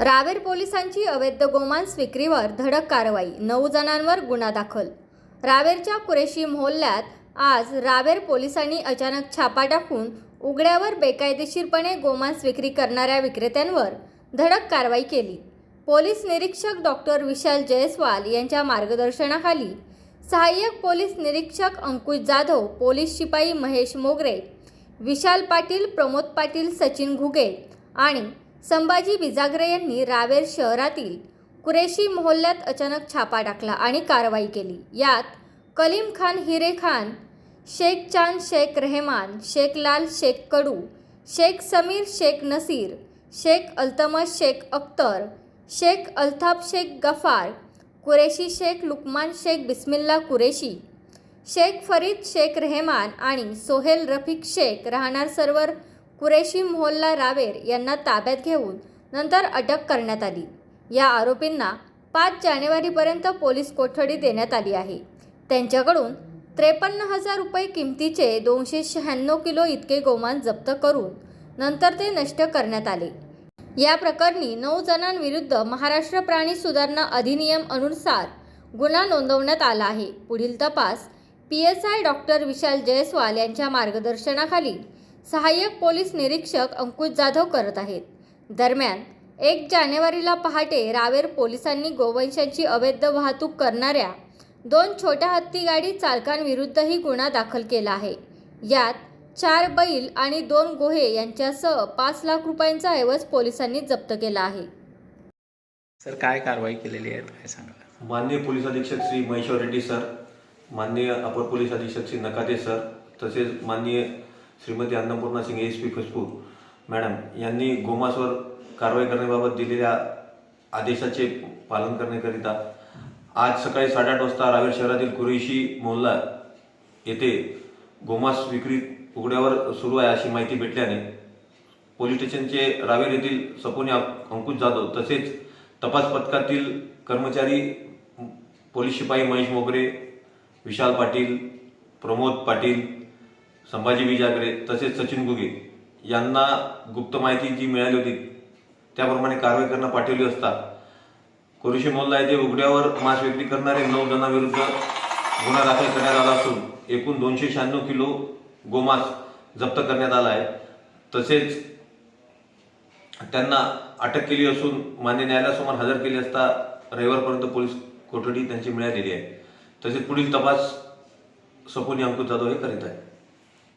रावेर पोलिसांची अवैध गोमांस विक्रीवर धडक कारवाई. नऊ जणांवर गुन्हा दाखल. रावेरच्या कुरेशी मोहल्ल्यात आज रावेर पोलिसांनी अचानक छापा टाकून उघड्यावर बेकायदेशीरपणे गोमांस विक्री करणाऱ्या विक्रेत्यांवर धडक कारवाई केली. पोलीस निरीक्षक डॉक्टर विशाल जयस्वाल यांच्या मार्गदर्शनाखाली सहाय्यक पोलीस निरीक्षक अंकुश जाधव पोलीस शिपाई महेश मोगरे विशाल पाटील प्रमोद पाटील सचिन घुगे आणि संभाजी बिजागरे यांनी रावेर शहरातील कुरेशी मोहल्ल्यात अचानक छापा टाकला आणि कारवाई केली. यात कलीम खान हिरे खान शेख चांद शेख रेहमान शेख लाल शेख कडू शेख समीर शेख नसीर शेख अल्तमस शेख अख्तर शेख अल्ताफ शेख गफार कुरेशी शेख लुकमान शेख बिस्मिल्ला कुरेशी शेख फरीद शेख रेहमान आणि सोहेल रफिक शेख राहणार सर्वर कुरेशी मोहल्ला रावेर यांना ताब्यात घेऊन नंतर अटक करण्यात आली. या आरोपींना पाच जानेवारीपर्यंत पोलीस कोठडी देण्यात आली आहे. त्यांच्याकडून त्रेपन्न हजार रुपये किमतीचे दोनशे शहाण्णव किलो इतके गोमांस जप्त करून नंतर ते नष्ट करण्यात आले. या प्रकरणी नऊ जणांविरुद्ध महाराष्ट्र प्राणी सुधारणा अधिनियम अनुसार गुन्हा नोंदवण्यात आला आहे. पुढील तपास P S I doctor Vishal Jaiswal यांच्या मार्गदर्शनाखाली सहाय्यक पोलीस निरीक्षक अंकुश जाधव करत आहेत. दरम्यान एक जानेवारीला पहाटे रावेर पोलिसांनी गोवंशांची अवैध वाहतूक करणाऱ्या दोन छोट्या हत्ती गाडी चालकांविरुद्धही गुन्हा दाखल केला आहे. यात चार बैल आणि दोन गोहे यांच्यासह पाच लाख रुपयांचा ऐवज पोलिसांनी जप्त केला आहे. सर काय कारवाई केलेली आहे? काय सांगा माननीय पोलीस अधीक्षक श्री महेश्वर रेड्डी सर माननीय अपर पोलीस अधीक्षक श्री नकाते सर तसेच माननीय Shrimati Annapurna Singh S P Khaspur madam यांनी गोमासवर कारवाई करण्याबाबत दिलेल्या आदेशाचे पालन करण्याकरिता आज सकाळी साडेआठ वाजता रावेर शहरातील कुरेशी मोहल्ला येथे गोमास विक्री उघड्यावर सुरू आहे अशी माहिती भेटल्याने पोलीस स्टेशनचे रावेर येथील सपोनी अंकुश जाधव तसेच तपास पथकातील कर्मचारी पोलीस शिपाई महेश मोगरे विशाल पाटील प्रमोद पाटील संभाजी विजागरे तसेच सचिन गुगे यांना गुप्त माहिती जी मिळाली होती त्याप्रमाणे कारवाई करणं पाठवली असता कुरुशी मोल्ला येथे उघड्यावर मांस विक्री करणारे नऊ जणांविरुद्ध गुन्हा दाखल करण्यात आला असून एकूण दोनशे शहाण्णव किलो गोमांस जप्त करण्यात आला आहे. तसेच त्यांना अटक केली असून मान्य न्यायालयासमोर हजर केली असता रविवारपर्यंत पोलीस कोठडी त्यांची मिळालेली आहे. तसेच पुढील तपास सपोनी अंकुश जाधव हे करीत आहे